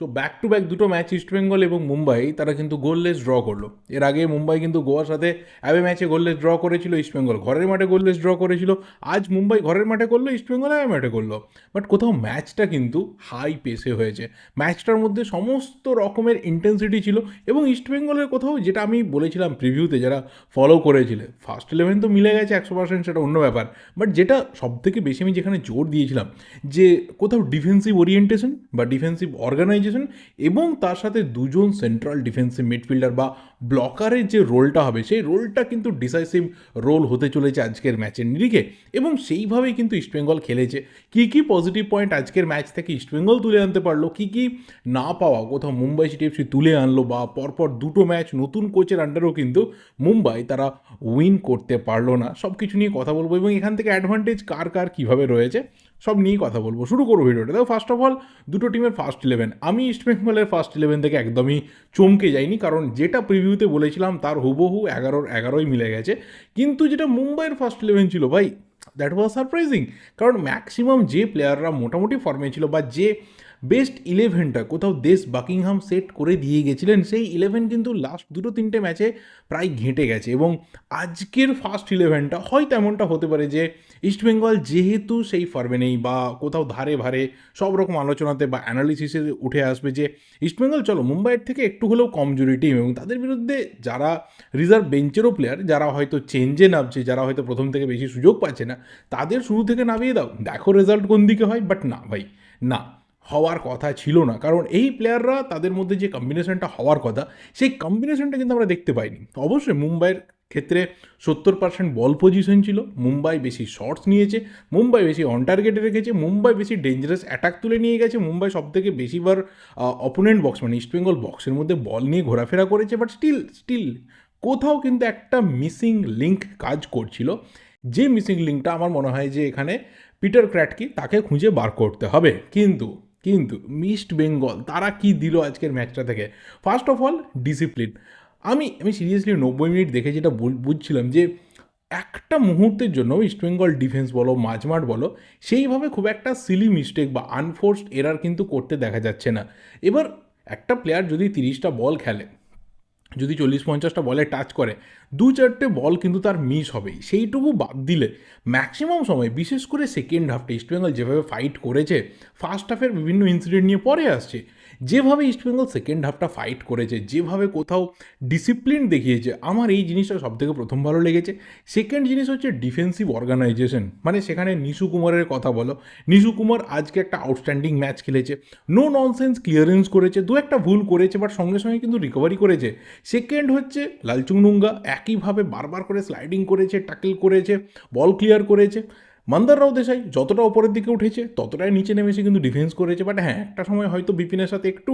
So back to back দুটো match East Bengal এবং মুম্বাই তারা কিন্তু গোললেস ড্র করল। এর আগে মুম্বাই কিন্তু গোয়ার সাথে অ্যাওয়ে ম্যাচে গোললেস ড্র করেছিল ইস্টবেঙ্গল ঘরের মাঠে গোললেস ড্র করেছিল। আজ মুম্বাই ঘরের মাঠে করল ইস্টবেঙ্গল অ্যাওয়ে মাঠে করল। বাট কোথাও ম্যাচটা কিন্তু হাই পেসে হয়েছে। ম্যাচটার মধ্যে সমস্ত রকমের ইন্টেন্সিটি ছিল এবং ইস্টবেঙ্গলের কোথাও যেটা আমি বলেছিলাম প্রিভিউতে যারা ফলো করেছিলে ফার্স্ট ইলেভেন তো মিলে গেছে একশো পার্সেন্ট সেটা অন্য ব্যাপার। বাট যেটা সব থেকে বেশি আমি যেখানে জোর দিয়েছিলাম যে কোথাও ডিফেন্সিভ ওরিয়েন্টেশন বা ডিফেন্সিভ অর্গানাইজেশন এবং তার সাথে দুজন সেন্ট্রাল ডিফেন্সিভ মিডফিল্ডার বা ব্লকারের যে রোলটা হবে, সেই রোলটা কিন্তু ডিসাইসিভ রোল হতে চলেছে আজকের ম্যাচের নিরিখে এবং সেইভাবেই কিন্তু ইস্টবেঙ্গল খেলেছে। কী কী পজিটিভ পয়েন্ট আজকের ম্যাচ থেকে ইস্টবেঙ্গল তুলে আনতে পারল, কী কী না পাওয়া, কোথাও মুম্বাই সিটি এফসি তুলে আনলো বা পরপর দুটো ম্যাচ নতুন কোচের আন্ডারেও কিন্তু মুম্বাই তারা উইন করতে পারল না। সব কিছু নিয়ে কথা বলব এবং এখান থেকে অ্যাডভান্টেজ কার কার কীভাবে রয়েছে সব নিয়েই কথা বলব। শুরু করব ভিডিওটা। দেখো ফার্স্ট অফ অল দুটো টিমের ফার্স্ট ইলেভেন আমি ইস্ট বেঙ্গলের ফার্স্ট ইলেভেন থেকে একদমই চমকে যাইনি, কারণ যেটা প্রিভিউতে বলেছিলাম, তার হুবহু এগারোর এগারোই মিলে গেছে। কিন্তু যেটা মুম্বাইয়ের ফার্স্ট ইলেভেন ছিল, ভাই দ্যাট ওয়াজ সারপ্রাইজিং কারণ ম্যাক্সিমাম যে প্লেয়াররা মোটামুটি ফর্মে ছিল বা যে বেস্ট ইলেভেনটা কোথাও দেশ বাকিংহাম সেট করে দিয়ে গেছিলেন, সেই ইলেভেন কিন্তু লাস্ট দুটো তিনটে ম্যাচে প্রায় ঘেঁটে গেছে এবং আজকের ফার্স্ট ইলেভেনটা হয়তো এমনটা হতে পারে যে ইস্টবেঙ্গল যেহেতু সেই ফর্মে নেই বা কোথাও ধারে ভারে সব রকম আলোচনাতে বা অ্যানালিসিসে উঠে আসবে যে ইস্টবেঙ্গল চলো মুম্বাইয়ের থেকে একটু হলেও কমজোরি টিম এবং তাদের বিরুদ্ধে যারা রিজার্ভ বেঞ্চেরও প্লেয়ার যারা হয়তো চেঞ্জে নামছে, যারা হয়তো প্রথম থেকে বেশি সুযোগ পাচ্ছে না, তাদের শুরু থেকে নামিয়ে দাও। দেখো রেজাল্ট কোন দিকে হয় বাট না ভাই, না। হওয়ার কথা ছিল না। কারণ এই প্লেয়াররা তাদের মধ্যে যে কম্বিনেশনটা হওয়ার কথা, সেই কম্বিনেশনটা কিন্তু আমরা দেখতে পাইনি। অবশ্যই মুম্বাইয়ের ক্ষেত্রে সত্তর পার্সেন্ট বল পজিশন ছিল। মুম্বাই বেশি শর্টস নিয়েছে, মুম্বাই বেশি অন টার্গেটে রেখেছে, মুম্বাই বেশি ডেঞ্জারাস অ্যাটাক তুলে নিয়ে গেছে, মুম্বাই সব থেকে বেশিবার অপোনেন্ট বক্স মানে ইস্টবেঙ্গল বক্সের মধ্যে বল নিয়ে ঘোরাফেরা করেছে। বাট স্টিল স্টিল কোথাও কিন্তু একটা মিসিং লিঙ্ক কাজ করছিল। যে মিসিং লিঙ্কটা আমার মনে হয় যে এখানে পিটার ক্র্যাটকি তাকে খুঁজে বার করতে হবে। কিন্তু কিন্তু মিস্ট বেঙ্গল তারা কি দিল আজকের ম্যাচটা থেকে? ফার্স্ট অফ অল ডিসিপ্লিন আমি আমি সিরিয়াসলি নব্বই মিনিট দেখে যেটা বুঝছিলাম যে একটা মুহূর্তের জন্য ইস্টবেঙ্গল ডিফেন্স বলো, মাঝমাঠ বলো, সেইভাবে খুব একটা সিলি মিস্টেক বা আনফোর্সড এরার কিন্তু করতে দেখা যাচ্ছে না। এবার একটা প্লেয়ার যদি তিরিশটা বল খেলে যদি চল্লিশ পঞ্চাশটা বলে টাচ করে, দু চারটে বল কিন্তু তার মিস হবেই। সেইটুকু বাদ দিলে ম্যাক্সিমাম সময়, বিশেষ করে সেকেন্ড হাফটা ইস্টবেঙ্গল যেভাবে ফাইট করেছে ফার্স্ট হাফের বিভিন্ন ইনসিডেন্ট নিয়ে পরে আসছে। যেভাবে ইস্টবেঙ্গল সেকেন্ড হাফটা ফাইট করেছে, যেভাবে কোথাও ডিসিপ্লিন দেখিয়েছে, আমার এই জিনিসটা সবথেকে প্রথম ভালো লেগেছে। সেকেন্ড জিনিস হচ্ছে ডিফেন্সিভ অর্গানাইজেশন মানে সেখানে নিশু কুমারের কথা বলো। নিশু কুমার আজকে একটা আউটস্ট্যান্ডিং ম্যাচ খেলেছে। নো ননসেন্স ক্লিয়ারেন্স করেছে, দু একটা ভুল করেছে বাট সঙ্গে সঙ্গে কিন্তু রিকভারি করেছে। সেকেন্ড হচ্ছে লালচুংনুঙ্গা একইভাবে বারবার করে স্লাইডিং করেছে ট্যাকেল করেছে বল ক্লিয়ার করেছে। মন্দার রাও দেশাই যতটা ওপরের দিকে উঠেছে, ততটাই নিচে নেমেছে কিন্তু ডিফেন্স করেছে। বাট হ্যাঁ একটা সময় হয়তো বিপিনের সাথে একটু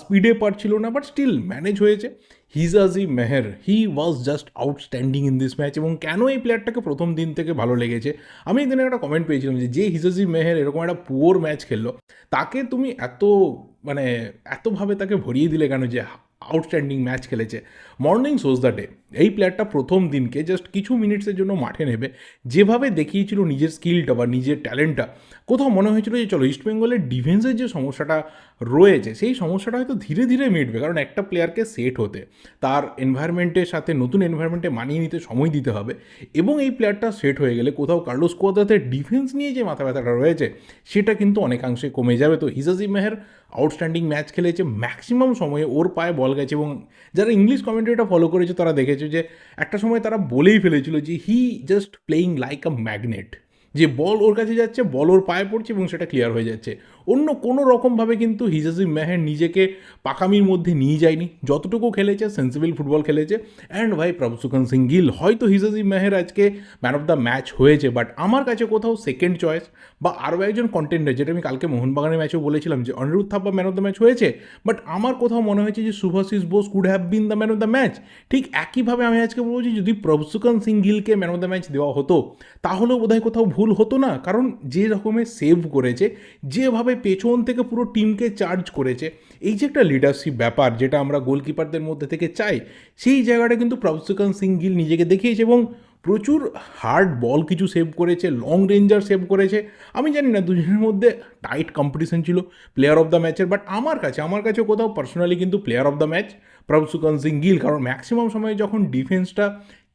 স্পিডে পারছিল না বাট স্টিল ম্যানেজ হয়েছে। Hijazi Maher he was just outstanding in this match এবং কেন এই প্লেয়ারটাকে প্রথম দিন থেকে ভালো লেগেছে? আমি এদিন একটা কমেন্ট পেয়েছিলাম যে যে হিজাজি মেহের এরকম একটা পুয়োর ম্যাচ খেললো, তাকে তুমি এত মানে এতভাবে তাকে ভরিয়ে দিলে কেন যে আউটস্ট্যান্ডিং ম্যাচ খেলেছে? মর্নিং সোজ দ্য ডে এই প্লেয়ারটা প্রথম দিনকে জাস্ট কিছু মিনিটসের জন্য মাঠে নেবে। যেভাবে দেখিয়েছিল নিজের স্কিলটা বা নিজের ট্যালেন্টটা কোথাও মনে হয়েছিল যে চলো ইস্টবেঙ্গলের ডিফেন্সের যে সমস্যাটা রয়েছে, সেই সমস্যাটা হয়তো ধীরে ধীরে মিটবে, কারণ একটা প্লেয়ারকে সেট হতে, তার এনভায়রনমেন্টের সাথে নতুন এনভায়রনমেন্টে মানিয়ে নিতে সময় দিতে হবে এবং এই প্লেয়ারটা সেট হয়ে গেলে কোথাও কার্লোস কোয়াদাতে ডিফেন্স নিয়ে যে মাথা ব্যথাটা রয়েছে, সেটা কিন্তু অনেকাংশে কমে যাবে। তো হিজাজি মেহের আউটস্ট্যান্ডিং ম্যাচ খেলেছে ম্যাক্সিমাম সময়ে ওর পায়ে বল গেছে এবং যারা ইংলিশ কমেন্ট্রিটা ফলো করেছে, তারা দেখেছে যে একটা সময় তারা বলেই ফেলেছিল যে he just playing like a magnet যে বল ওর কাছে যাচ্ছে, বল ওর পায়ে পড়ছে এবং সেটা ক্লিয়ার হয়ে যাচ্ছে। অন্য কোনো রকমভাবে কিন্তু হিজাজি মেহের নিজেকে পাকামির মধ্যে নিয়ে যায়নি। যতটুকু খেলেছে সেন্সিবল ফুটবল খেলেছে। অ্যান্ড ভাই প্রভুসুখান সিং গিল। হয়তো হিজাজি মেহের আজকে ম্যান অফ দ্য ম্যাচ হয়েছে বাট আমার কাছে কোথাও সেকেন্ড চয়েস বা আরও একজন কন্টেন্ডার যেটা আমি কালকে মোহনবাগানের ম্যাচেও বলেছিলাম যে Anirudh Thapa man of the match হয়েছে বাট আমার কোথাও মনে হয়েছে যে Subhasish Bose could have been the man of the match ঠিক একইভাবে আমি আজকে বলব যে যদি প্রভুসুখান সিং গিলকে ম্যান অফ দ্য ম্যাচ দেওয়া হতো, তাহলেও বোধহয় কোথাও ভুল হতো না। কারণ যে রকমের সেভ করেছে, যেভাবে পেছন থেকে পুরো টিমকে চার্জ করেছে। এই যে একটা লিডারশিপ ব্যাপার যেটা আমরা গোলকিপারদের মধ্যে থেকে চাই, সেই জায়গাটা কিন্তু প্রভুসুখান সিং গিল নিজেকে দেখিয়েছে এবং প্রচুর হার্ড বল কিছু সেভ করেছে লং রেঞ্জার সেভ করেছে। আমি জানি না, দুজনের মধ্যে টাইট কম্পিটিশন ছিল প্লেয়ার অফ দ্য ম্যাচের বাট আমার কাছে আমার কাছে কোথাও পার্সোনালি কিন্তু player of the match Prabhsukhan Singh Gill কারণ ম্যাক্সিমাম সময়ে যখন ডিফেন্সটা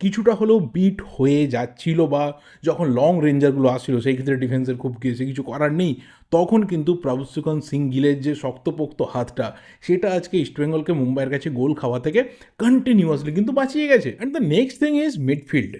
কিছুটা হলেও বিট হয়ে যাচ্ছিল বা যখন লং রেঞ্জারগুলো আসছিল, সেই ক্ষেত্রে ডিফেন্সের খুব কিছু কিছু করার নেই, তখন কিন্তু প্রভসুকান সিং গিলের যে শক্তপোক্ত হাতটা, সেটা আজকে ইস্টবেঙ্গলকে মুম্বাইয়ের কাছে গোল খাওয়া থেকে কন্টিনিউয়াসলি কিন্তু বাঁচিয়ে গেছে। And the next thing is midfield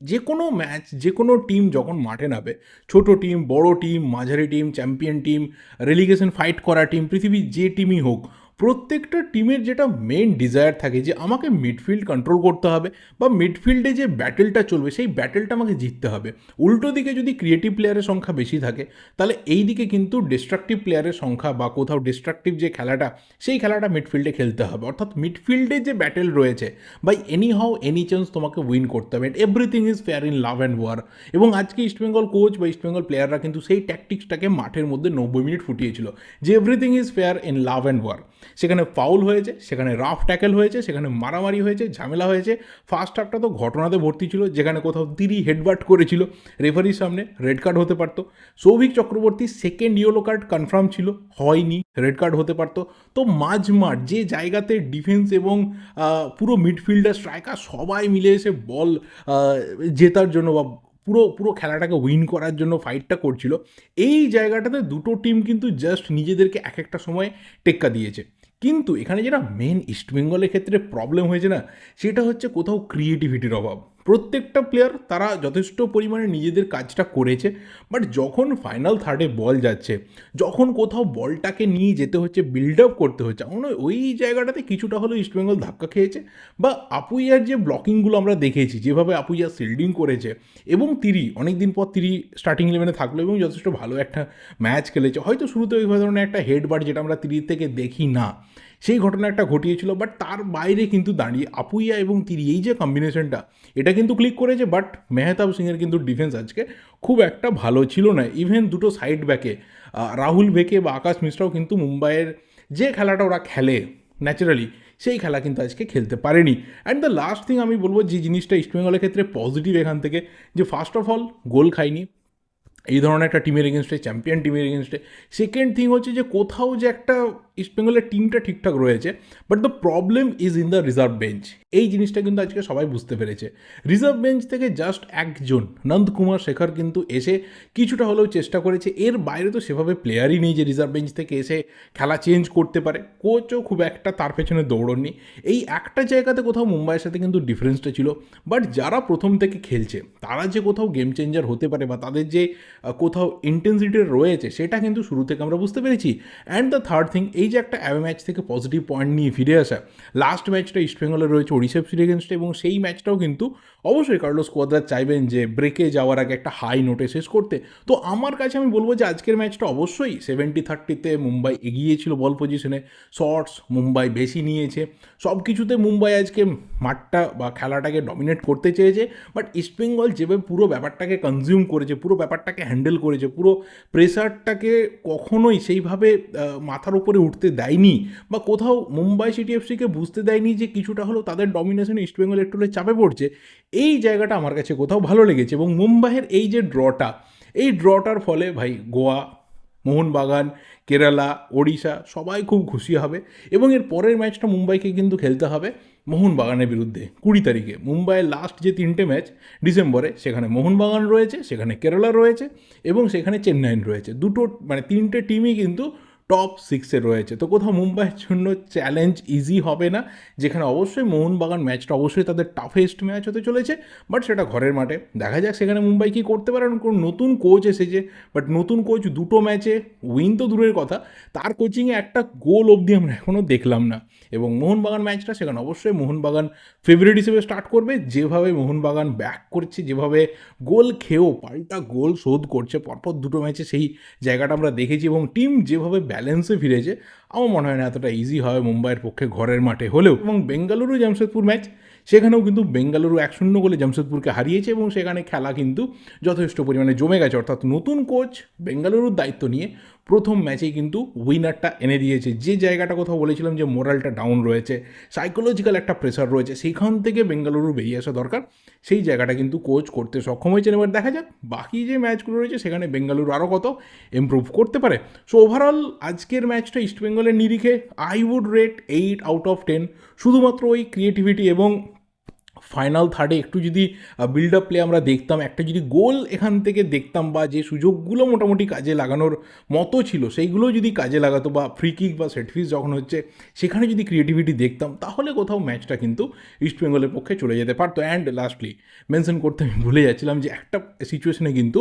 যে কোনো ম্যাচ যে কোনো টিম যখন মাঠে নামে, ছোট টিম বড় টিম মাঝারি team champion team relegation fight করা টিম পৃথিবীর যে টিমই হোক প্রত্যেকটা টিমের যেটা মেন ডিজায়ার থাকে যে আমাকে মিডফিল্ড কন্ট্রোল করতে হবে বা মিডফিল্ডে যে ব্যাটেলটা চলবে, সেই ব্যাটেলটা আমাকে জিততে হবে। উল্টো দিকে যদি ক্রিয়েটিভ প্লেয়ারের সংখ্যা বেশি থাকে, তাহলে এই দিকে কিন্তু ডিস্ট্রাকটিভ প্লেয়ারের সংখ্যা বা কোথাও ডিস্ট্রাকটিভ যে খেলাটা, সেই খেলাটা মিডফিল্ডে খেলতে হবে। অর্থাৎ মিডফিল্ডে যে ব্যাটেল রয়েছে by any how any chance তোমাকে উইন করতে হবে। Everything is fair in love and war এবং আজকে ইস্টবেঙ্গল কোচ বা ইস্টবেঙ্গল প্লেয়াররা কিন্তু সেই ট্যাকটিক্সটাকে মাঠের মধ্যে নব্বই মিনিট ফুটিয়েছিল। যে everything is fair in love and war সেখানে ফাউল হয়েছে, সেখানে রাফ ট্যাকেল হয়েছে, সেখানে মারামারি হয়েছে, ঝামেলা হয়েছে। ফার্স্ট হাফটা তো ঘটনাতে ভর্তি ছিল, যেখানে কোথাও তিরি হেডবার্ট করেছিল রেফারির সামনে রেড কার্ড হতে পারতো। Souvik Chakraborty second yellow card confirm ছিল, হয়নি রেড কার্ড হতে পারতো। তো মাঝমাঠ যে জায়গাতে ডিফেন্স এবং পুরো মিডফিল্ডার স্ট্রাইকার সবাই মিলে এসে বল জেতার জন্য বা পুরো পুরো খেলাটাকে উইন করার জন্য ফাইটটা করছিল। এই জায়গাটাতে দুটো টিম কিন্তু জাস্ট নিজেদেরকে এক একটা সময় টেক্কা দিয়েছে। কিন্তু এখানে যেটা মেন ইস্টবেঙ্গলের ক্ষেত্রে প্রবলেম হয়েছে না, সেটা হচ্ছে কোথাও ক্রিয়েটিভিটির অভাব। প্রত্যেকটা প্লেয়ার তারা যথেষ্ট পরিমাণে নিজেদের কাজটা করেছে বাট যখন ফাইনাল থার্ডে বল যাচ্ছে, যখন কোথাও বলটাকে নিয়ে যেতে হচ্ছে বিল্ড আপ করতে হচ্ছে, আমার ওই জায়গাটাতে কিছুটা হলেও ইস্টবেঙ্গল ধাক্কা খেয়েছে, বা আপুইয়ার যে ব্লকিংগুলো আমরা দেখেছি, যেভাবে আপুইয়া সিল্ডিং করেছে, এবং তিরি অনেক দিন পর তিরি স্টার্টিং ইলেভেনে থাকল এবং যথেষ্ট ভালো একটা ম্যাচ খেলেছে। হয়তো শুরুতে ওই ধরনের একটা হেড হেডবাট যেটা আমরা তিরির থেকে দেখি না। সেই ঘটনা একটা ঘটিয়েছিল বাট তার বাইরে কিন্তু দাঁড়িয়ে আপুইয়া এবং তিরি, এই যে কম্বিনেশনটা এটা কিন্তু ক্লিক করেছে বাট মেহতাব সিংয়ের কিন্তু ডিফেন্স আজকে খুব একটা ভালো ছিল না। ইভেন দুটো সাইড ব্যাকে রাহুল ভেকে বা আকাশ মিশ্রাও কিন্তু মুম্বাইয়ের যে খেলাটা ওরা খেলে ন্যাচারালি সেই খেলা কিন্তু আজকে খেলতে পারেনি। অ্যান্ড দ্য লাস্ট থিং আমি বলব, যে জিনিসটা ইস্টবেঙ্গলের ক্ষেত্রে পজিটিভ এখান থেকে, যে ফার্স্ট অফ অল গোল খায়নি। এই ধরনের একটা টিমের এগেনস্টে চ্যাম্পিয়ন টিমের এগেনস্টে সেকেন্ড থিং হচ্ছে যে কোথাও যে একটা ইস্টবেঙ্গলের টিমটা ঠিকঠাক রয়েছে but the problem is in the reserve bench এই জিনিসটা কিন্তু আজকে সবাই বুঝতে পেরেছে। রিজার্ভ বেঞ্চ থেকে জাস্ট একজন নন্দকুমার শেখর কিন্তু এসে কিছুটা হলেও চেষ্টা করেছে। এর বাইরে তো সেভাবে প্লেয়ারই নেই যে রিজার্ভ বেঞ্চ থেকে এসে খেলা চেঞ্জ করতে পারে। কোচও খুব একটা তার পেছনে দৌড়ননি। এই একটা জায়গাতে কোথাও মুম্বাইয়ের সাথে কিন্তু ডিফারেন্সটা ছিল। বাট যারা প্রথম থেকে খেলছে, তারা যে কোথাও গেম চেঞ্জার হতে পারে বা তাদের যে কোথাও ইন্টেন্সিটি রয়েছে, সেটা কিন্তু শুরু থেকে আমরা বুঝতে পেরেছি। অ্যান্ড দ্য থার্ড থিং এই যে একটা অ্যাওয়ে ম্যাচ থেকে পজিটিভ পয়েন্ট নিয়ে ফিরে আসা লাস্ট ম্যাচটা ইস্টবেঙ্গলের রয়েছে ওড়িশা এফসির এগেনস্টে এবং সেই ম্যাচটাও কিন্তু অবশ্যই কার্লোস কোয়াদ্রার চাইবেন যে ব্রেকে যাওয়ার আগে একটা হাই নোটে শেষ করতে। তো আমার কাছে আমি বলব যে আজকের ম্যাচটা অবশ্যই সেভেন্টি থার্টিতে মুম্বাই এগিয়েছিল বল পজিশনে শর্টস মুম্বাই বেশি নিয়েছে, সব কিছুতে মুম্বাই আজকে মাঠটা বা খেলাটাকে ডমিনেট করতে চেয়েছে বাট ইস্টবেঙ্গল যেভাবে পুরো ব্যাপারটাকে কনজিউম করেছে, পুরো ব্যাপারটাকে হ্যান্ডেল করেছে, পুরো প্রেসারটাকে কখনোই সেইভাবে মাথার উপরে উঠতে দেয়নি বা কোথাও মুম্বাই সিটি এফসিকে বুঝতে দেয়নি যে কিছুটা হলেও তাদের ডমিনেশনে ইস্টবেঙ্গল একটু চাপে পড়ছে, এই জায়গাটা আমার কাছে কোথাও ভালো লেগেছে এবং মুম্বাইয়ের এই যে ড্রটা, এই ড্রটার ফলে ভাই গোয়া, মোহনবাগান, কেরালা, ওড়িশা সবাই খুব খুশি হবে এবং এর পরের ম্যাচটা মুম্বাইকে কিন্তু খেলতে হবে মোহনবাগানের বিরুদ্ধে কুড়ি তারিখে। মুম্বাইয়ের লাস্ট যে তিনটে ম্যাচ ডিসেম্বরে, সেখানে মোহনবাগান রয়েছে, সেখানে কেরালা রয়েছে এবং সেখানে চেন্নাইন রয়েছে। দুটো মানে তিনটে টিমই কিন্তু টপ সিক্সে রয়েছে। তো কোথাও মুম্বাইয়ের জন্য চ্যালেঞ্জ ইজি হবে না। যেখানে অবশ্যই মোহনবাগান ম্যাচটা অবশ্যই তাদের টাফেস্ট ম্যাচ হতে চলেছে বাট সেটা ঘরের মাঠে। দেখা যাক সেখানে মুম্বাই কী করতে পারে। কোনো নতুন কোচ এসেছে বাট নতুন কোচ দুটো ম্যাচে উইন তো দূরের কথা। তার কোচিংয়ে একটা গোল অবধি আমরা এখনও দেখলাম না। এবং মোহনবাগান ম্যাচটা সেখানে অবশ্যই মোহনবাগান ফেভারিট হিসেবে স্টার্ট করবে। যেভাবে মোহনবাগান ব্যাক করছে, যেভাবে গোল খেয়েও পাল্টা গোল শোধ করছে, পরপর দুটো ম্যাচে সেই জায়গাটা আমরা দেখেছি। এবং টিম যেভাবে ব্যালেন্সে ফিরেছে, আমার মনে হয় না এতটা ইজি হবে মুম্বাইয়ের পক্ষে ঘরের মাঠে হলেও। এবং বেঙ্গালুরু জামশেদপুর ম্যাচ সেখানেও কিন্তু বেঙ্গালুরু এক শূন্য গোলে জামশেদপুরকে হারিয়েছে এবং সেখানে খেলা কিন্তু যথেষ্ট পরিমাণে জমে গেছে। অর্থাৎ নতুন কোচ বেঙ্গালুরুর দায়িত্ব নিয়ে প্রথম ম্যাচেই কিন্তু উইনারটা এনে দিয়েছে। যে জায়গাটা কোথাও বলেছিলাম যে মোরালটা ডাউন রয়েছে সাইকোলজিক্যাল একটা প্রেশার রয়েছে সেখান থেকে বেঙ্গালুরু বেরিয়ে আসা দরকার। সেই জায়গাটা কিন্তু কোচ করতে সক্ষম হয়েছেন। এবার দেখা যাক, বাকি যে ম্যাচগুলো রয়েছে সেখানে বেঙ্গালুরু আরও কত ইমপ্রুভ করতে পারে। সো ওভারঅল আজকের ম্যাচটা ইস্টবেঙ্গলের নিরিখে I would rate eight out of ten শুধুমাত্র ওই ক্রিয়েটিভিটি এবং ফাইনাল থার্ডে একটু যদি বিল্ড আপ প্লে আমরা দেখতাম, একটা যদি গোল এখান থেকে দেখতাম বা যে সুযোগগুলো মোটামুটি কাজে লাগানোর মতো ছিল সেইগুলো যদি কাজে লাগাতো বা ফ্রি কিক বা সেটফিস যখন হচ্ছে, সেখানে যদি ক্রিয়েটিভিটি দেখতাম, তাহলে কোথাও ম্যাচটা কিন্তু ইস্টবেঙ্গলের পক্ষে চলে যেতে পারতো। অ্যান্ড লাস্টলি মেনশন করতে আমি ভুলে যাচ্ছিলাম যে একটা সিচুয়েশনে কিন্তু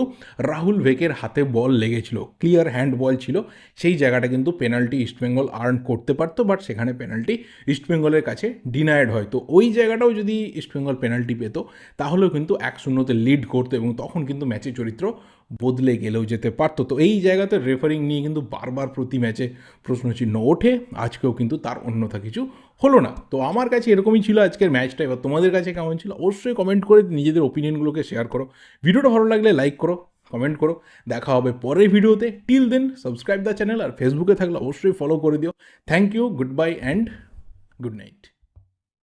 রাহুল ভেকের হাতে বল লেগেছিল ক্লিয়ার হ্যান্ড বল ছিল, সেই জায়গাটা কিন্তু পেনাল্টি ইস্টবেঙ্গল আর্ন করতে পারতো বাট সেখানে পেনাল্টি ইস্টবেঙ্গলের কাছে ডিনায়েড হয়। তো ওই জায়গাটাও যদি ইস্টবেঙ্গল পেনাল্টি পেতো, তাহলেও কিন্তু এক শূন্যতে লিড করতো এবং তখন কিন্তু ম্যাচের চরিত্র বদলে গেলেও যেতে পারতো। তো এই জায়গাতে রেফারিং নিয়ে কিন্তু বারবার প্রতি ম্যাচে প্রশ্নচিহ্ন ওঠে, আজকেও কিন্তু তার অন্যথা কিছু হলো না। তো আমার কাছে এরকমই ছিল আজকের ম্যাচটা এবার তোমাদের কাছে কেমন ছিল অবশ্যই কমেন্ট করে নিজেদের ওপিনিয়নগুলোকে শেয়ার করো। ভিডিওটা ভালো লাগলে লাইক করো কমেন্ট করো। দেখা হবে পরের ভিডিওতে। Till then subscribe the channel আর ফেসবুকে থাকলে অবশ্যই ফলো করে দিও। Thank you goodbye and good night